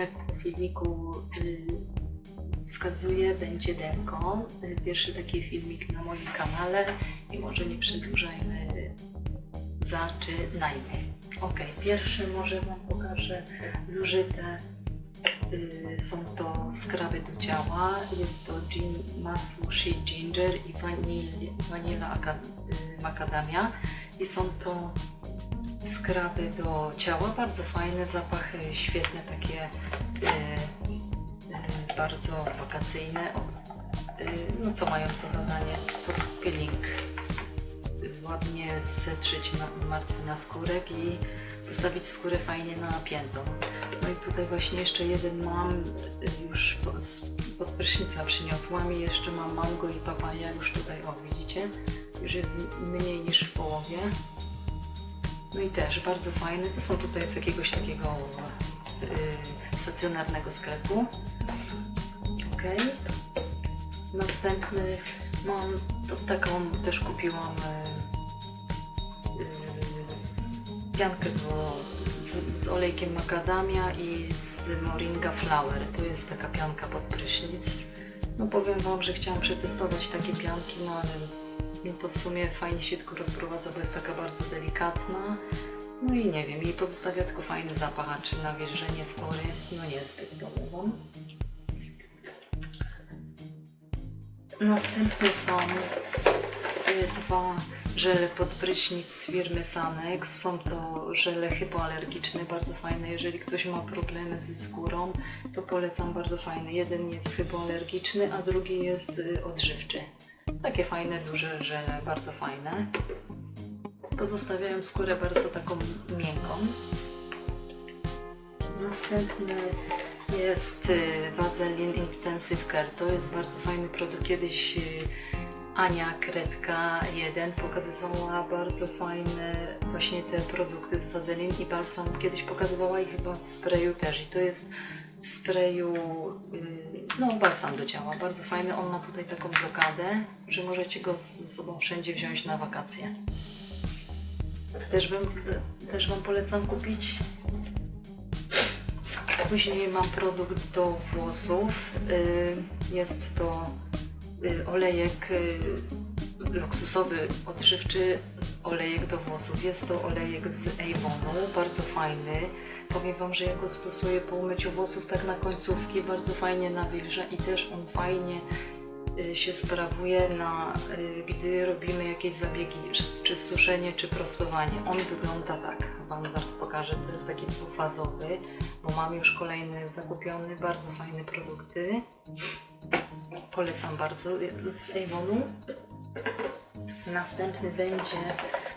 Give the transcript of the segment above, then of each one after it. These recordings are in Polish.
jak po filmiku y, wskazuje, będzie demką. Pierwszy taki filmik na moim kanale i może nie przedłużajmy, y, zaczynajmy. Ok, pierwszy może Wam pokażę zużyte. y, Są to skraby do ciała. Jest to gin, masło shea ginger i vanil, y, macadamia. I są to skraby do ciała, bardzo fajne, zapachy świetne, takie y, y, bardzo wakacyjne. Y, no co mają za zadanie? To peeling. Ładnie zetrzeć na, martwy na skórek i zostawić skórę fajnie napiętą. No i tutaj właśnie jeszcze jeden mam, już pod prysznica przyniosłam i jeszcze mam mango i papaja już tutaj, o widzicie? Już jest mniej niż w połowie. No i też bardzo fajne. To są tutaj z jakiegoś takiego y, stacjonarnego sklepu. Ok. Następny mam to taką też kupiłam y, y, piankę do, z, z olejkiem macadamia i z moringa flower. To jest taka pianka pod prysznic. No powiem Wam, że chciałam przetestować takie pianki, no ale no to w sumie fajnie się tylko rozprowadza, bo jest taka bardzo delikatna. No i nie wiem, i pozostawia tylko fajny zapach, a czy nawilżenie skóry, no niezbyt domową. Następne są y, dwa żele pod prysznic z firmy Sanex. Są to żele hypoalergiczne, bardzo fajne. Jeżeli ktoś ma problemy ze skórą, to polecam bardzo fajny. Jeden jest hypoalergiczny, a drugi jest y, odżywczy. Takie fajne, duże żele, bardzo fajne. Pozostawiają skórę bardzo taką miękką. Następny jest y, Vaseline Intensive Care. To jest bardzo fajny produkt. Kiedyś y, Ania Kredka 1 pokazywała bardzo fajne właśnie te produkty z Vaseline i balsam. Kiedyś pokazywała i chyba w sprayu też. I to jest w sprayu, no balsam do ciała. Bardzo fajny. On ma tutaj taką blokadę, że możecie go z sobą wszędzie wziąć na wakacje. Też, bym, też Wam polecam kupić. Później mam produkt do włosów. Jest to y, olejek y, luksusowy, odżywczy olejek do włosów. Jest to olejek z Avonu, bardzo fajny. Powiem Wam, że ja go stosuję po umyciu włosów tak na końcówki, bardzo fajnie nawilża i też on fajnie y, się sprawuje na, y, gdy robimy jakieś zabiegi, czy suszenie, czy prostowanie. On wygląda tak, Wam zaraz pokażę, to jest taki dwufazowy, bo mam już kolejny zakupiony, bardzo fajne produkty. Polecam bardzo z Avonu. Następny będzie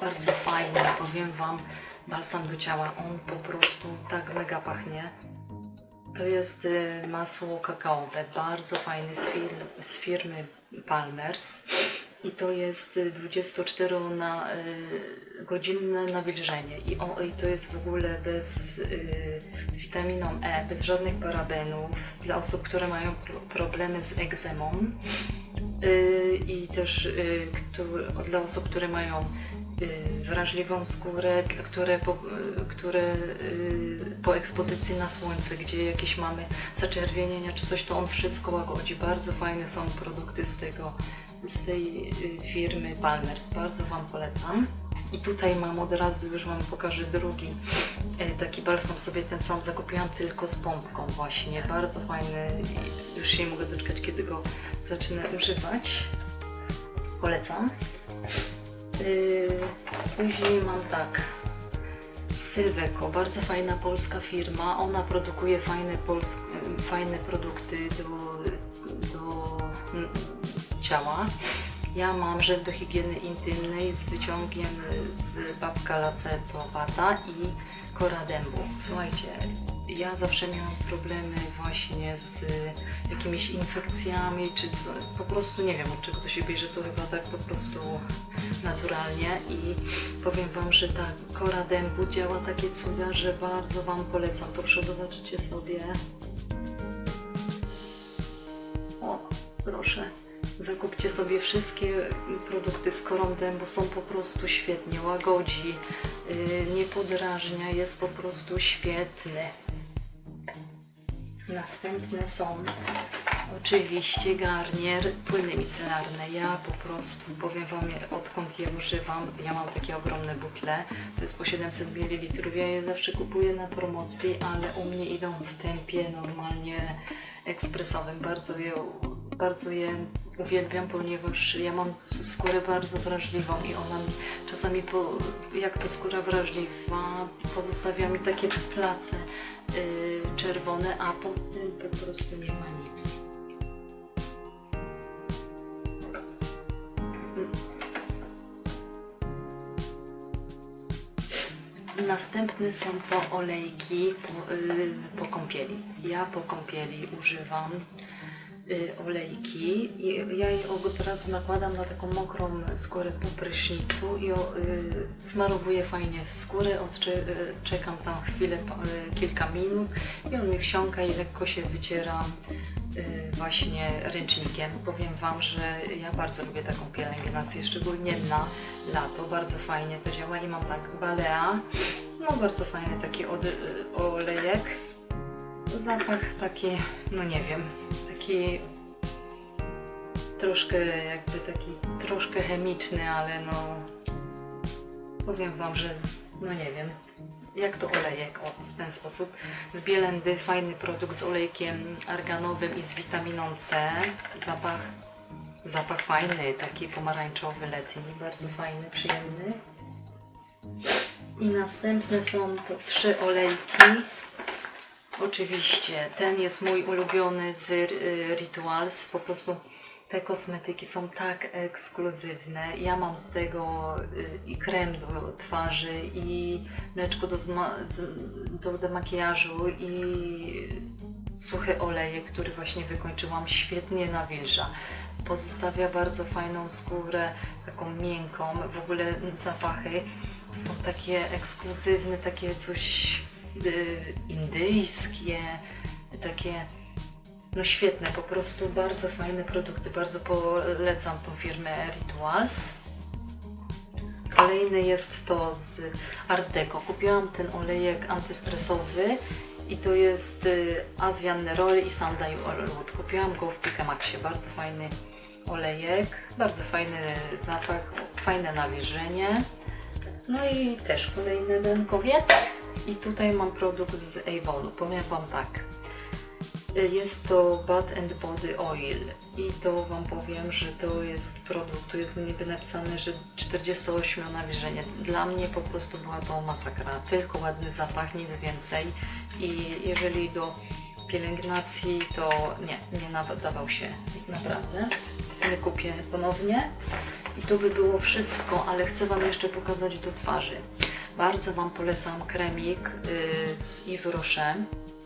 bardzo fajny, powiem Wam, balsam do ciała. On po prostu tak mega pachnie. To jest y, masło kakaowe, bardzo fajny z, z firmy Palmers. I to jest y, 24 na, y, godzinne nawilżenie. I, o, I to jest w ogóle bez, y, z witaminą E, bez żadnych parabenów, dla osób, które mają pro, problemy z egzemą. Y, I też y, dla osób, które mają y, wrażliwą skórę, które, po, które po ekspozycji na słońce, gdzie jakieś mamy zaczerwienienia czy coś, to on wszystko łagodzi. Bardzo fajne są produkty z tego, z tej firmy Palmers. Bardzo Wam polecam. I tutaj mam od razu, już Wam pokażę drugi taki balsam sobie ten sam zakupiłam tylko z pompką właśnie. Bardzo fajny już się nie mogę doczekać, kiedy go zacznę używać. Polecam. Yy, później mam tak. Sylweko, bardzo fajna polska firma. Ona produkuje fajne, polsk, fajne produkty do, do mm, ciała. Ja mam żel do higieny intymnej z wyciągiem z babka lacetowata i kora dębu. Słuchajcie, ja zawsze miałam problemy właśnie z jakimiś infekcjami, czy po prostu nie wiem od czego to się bierze, to chyba tak po prostu naturalnie i powiem Wam, że ta kora dębu działa takie cuda, że bardzo Wam polecam. Proszę zobaczycie sobie. Zakupcie sobie wszystkie produkty z korą dębu, są po prostu świetnie, łagodzi, yy, nie podrażnia, jest po prostu świetny. Następne są oczywiście garnier płyny micelarne. Ja po prostu powiem Wam, odkąd je używam, ja mam takie ogromne butle, to jest po 700 ml. Ja je zawsze kupuję na promocji, ale u mnie idą w tempie normalnie ekspresowym. Bardzo je, bardzo je uwielbiam, ponieważ ja mam skórę bardzo wrażliwą i ona mi czasami, po, jak to skóra wrażliwa, pozostawia mi takie place y, czerwone, a po tym po prostu nie ma nic. Następne są to olejki po, y, po kąpieli. Ja po kąpieli używam olejki. I ja je od razu nakładam na taką mokrą skórę po prysznicu i o, y, smarowuję fajnie w skórę, y, czekam tam chwilę, y, kilka minut i on mi wsiąka i lekko się wycieram y, właśnie ręcznikiem. Powiem Wam, że ja bardzo lubię taką pielęgnację, szczególnie na lato, bardzo fajnie to działa. I mam tak Balea, no bardzo fajny taki y, olejek, zapach taki, no nie wiem, taki troszkę jakby taki troszkę chemiczny, ale no powiem Wam, że no nie wiem, jak to olejek, o, w ten sposób. Z Bielendy fajny produkt z olejkiem arganowym i z witaminą C. Zapach, zapach fajny, taki pomarańczowy, letni, bardzo fajny, przyjemny. I następne są trzy olejki. Oczywiście, ten jest mój ulubiony z y, Rituals. Po prostu te kosmetyki są tak ekskluzywne. Ja mam z tego y, i krem do twarzy, i mleczko do, z- do demakijażu, i suchy olejek, który właśnie wykończyłam, świetnie nawilża. Pozostawia bardzo fajną skórę, taką miękką, w ogóle zapachy są takie ekskluzywne, takie coś indyjskie, takie no świetne, po prostu bardzo fajne produkty, bardzo polecam tą firmę Rituals. Kolejny jest to z Art Deco. Kupiłam ten olejek antystresowy i to jest y, Asian Neroli i Sandalwood. Kupiłam go w Pika Maxie. Bardzo fajny olejek, bardzo fajny zapach, fajne nawilżenie. No i też kolejny rękowiec. I tutaj mam produkt z Avonu. Powiem Wam tak. Jest to Bath and Body Oil i to Wam powiem, że to jest produkt, tu jest niby napisane, że 48 nawilżenie. Dla mnie po prostu była to masakra, tylko ładny zapach, nic więcej i jeżeli do pielęgnacji to nie, nie nadawał się naprawdę. Nie kupię ponownie i to by było wszystko, ale chcę Wam jeszcze pokazać do twarzy. Bardzo Wam polecam kremik y, z Yves.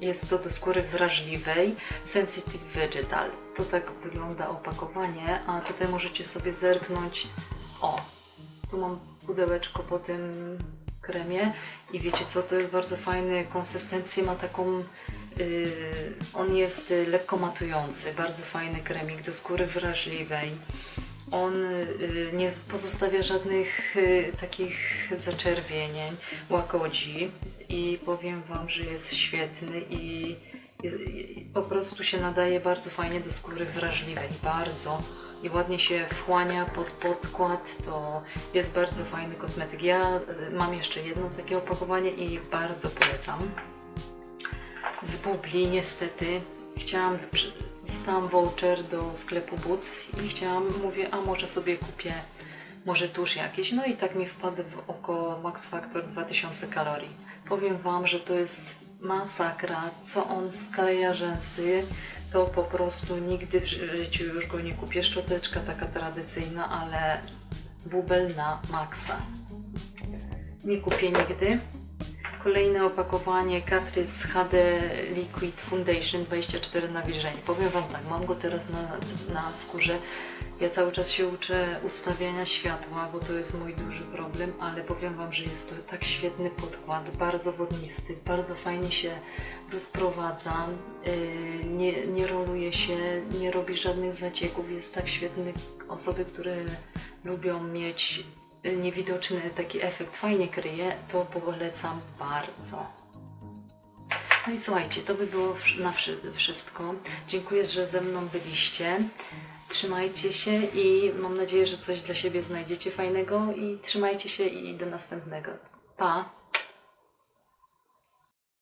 Jest to do skóry wrażliwej Sensitive Vegetal. To tak wygląda opakowanie, a tutaj możecie sobie zerknąć. O, tu mam pudełeczko po tym kremie i wiecie co, to jest bardzo fajny, konsystencję ma taką, yy, on jest lekko matujący, bardzo fajny kremik do skóry wrażliwej. On y, nie pozostawia żadnych y, takich zaczerwienień, łagodzi i powiem Wam, że jest świetny i, po prostu się nadaje bardzo fajnie do skóry wrażliwej, bardzo. I ładnie się wchłania pod podkład, to jest bardzo fajny kosmetyk. Ja y, mam jeszcze jedno takie opakowanie i bardzo polecam. Z bubli niestety. Chciałam, dostałam voucher do sklepu Boots i chciałam, mówię, a może sobie kupię może tusz jakiś, no i tak mi wpadł w oko Max Factor 2000 kalorii. Powiem Wam, że to jest masakra, co on skleja rzęsy, to po prostu nigdy w życiu już go nie kupię. Szczoteczka taka tradycyjna, ale bubel na maksa. Nie kupię nigdy. Kolejne opakowanie Catrice HD Liquid Foundation 24 nawilżenie. Powiem Wam tak, mam go teraz na, na skórze. Ja cały czas się uczę ustawiania światła, bo to jest mój duży problem, ale powiem Wam, że jest to tak świetny podkład, bardzo wodnisty, bardzo fajnie się rozprowadza, yy, nie, nie roluje się, nie robi żadnych zacieków, jest tak świetny. Osoby, które lubią mieć niewidoczny taki efekt fajnie kryje, to polecam bardzo. No i słuchajcie, to by było na wszy- wszystko. Dziękuję, że ze mną byliście. Trzymajcie się i mam nadzieję, że coś dla siebie znajdziecie fajnego i trzymajcie się i do następnego. Pa!